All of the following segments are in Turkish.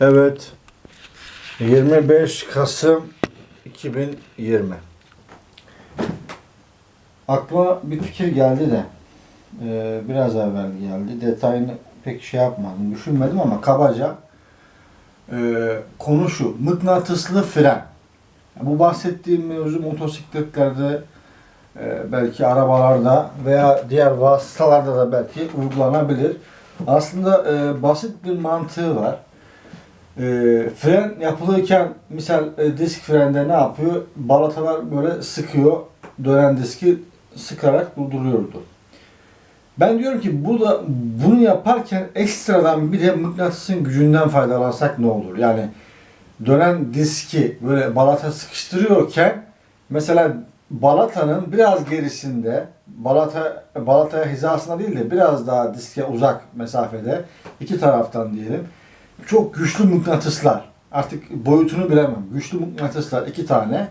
Evet. 25 Kasım 2020. Aklıma bir fikir geldi de e, biraz evvel geldi. Detayını pek şey yapmadım, düşünmedim ama kabaca e, konu şu. Mıknatıslı fren. Bu bahsettiğim mevzu motosikletlerde e, belki arabalarda veya diğer vasıtalarda da belki uygulanabilir. Aslında e, basit bir mantığı var. E, fren yapılırken misal e, disk frende ne yapıyor? Balatalar böyle sıkıyor. Dönen diski sıkarak durduruyordu. Ben diyorum ki bu da bunu yaparken ekstradan bir de mıknatısın gücünden faydalansak ne olur? Yani dönen diski böyle balata sıkıştırıyorken mesela balatanın biraz gerisinde balata balataya hizasına değil de biraz daha diske uzak mesafede iki taraftan diyelim çok güçlü mıknatıslar. Artık boyutunu bilemem. Güçlü mıknatıslar iki tane.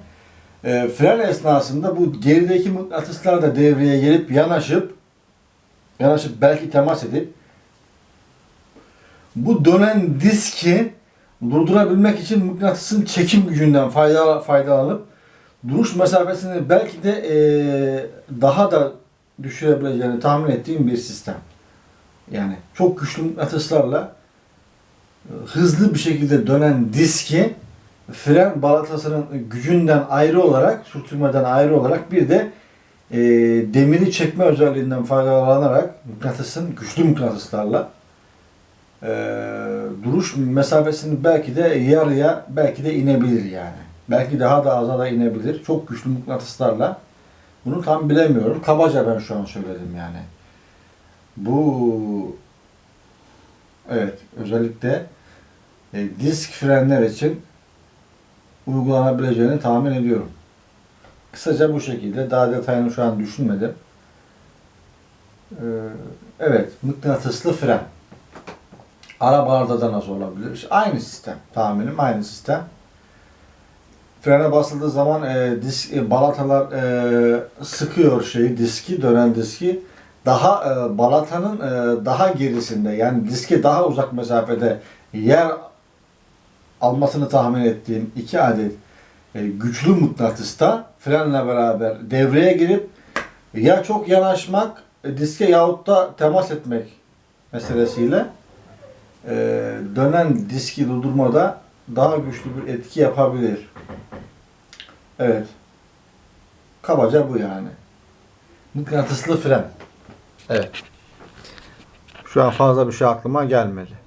E, fren esnasında bu gerideki mıknatıslar da devreye gelip yanaşıp yanaşıp belki temas edip bu dönen diski durdurabilmek için mıknatısın çekim gücünden fayda, faydalanıp duruş mesafesini belki de eee, daha da düşürebileceğini tahmin ettiğim bir sistem. Yani çok güçlü mıknatıslarla e, hızlı bir şekilde dönen diski fren balatasının gücünden ayrı olarak, sürtünmeden ayrı olarak bir de e, demiri çekme özelliğinden faydalanarak mıknatısın güçlü mıknatıslarla e, duruş mesafesini belki de yarıya belki de inebilir yani. Belki daha da aza da inebilir. Çok güçlü mıknatıslarla. Bunu tam bilemiyorum. Kabaca ben şu an söyledim yani. Bu evet özellikle e, disk frenler için uygulanabileceğini tahmin ediyorum. Kısaca bu şekilde. Daha detayını şu an düşünmedim. Ee, evet, mıknatıslı fren. Arabalarda da nasıl olabilir? Aynı sistem. Tahminim aynı sistem. Frene basıldığı zaman e, disk, e, balatalar e, sıkıyor şeyi, diski, dönen diski. Daha e, balatanın e, daha gerisinde yani diske daha uzak mesafede yer almasını tahmin ettiğim iki adet e, güçlü mıknatısta frenle beraber devreye girip ya çok yanaşmak e, diske yahut da temas etmek meselesiyle e, dönen diski durdurmada daha güçlü bir etki yapabilir. Evet. Kabaca bu yani. Mıknatıslı fren. Evet. Şu an fazla bir şey aklıma gelmedi.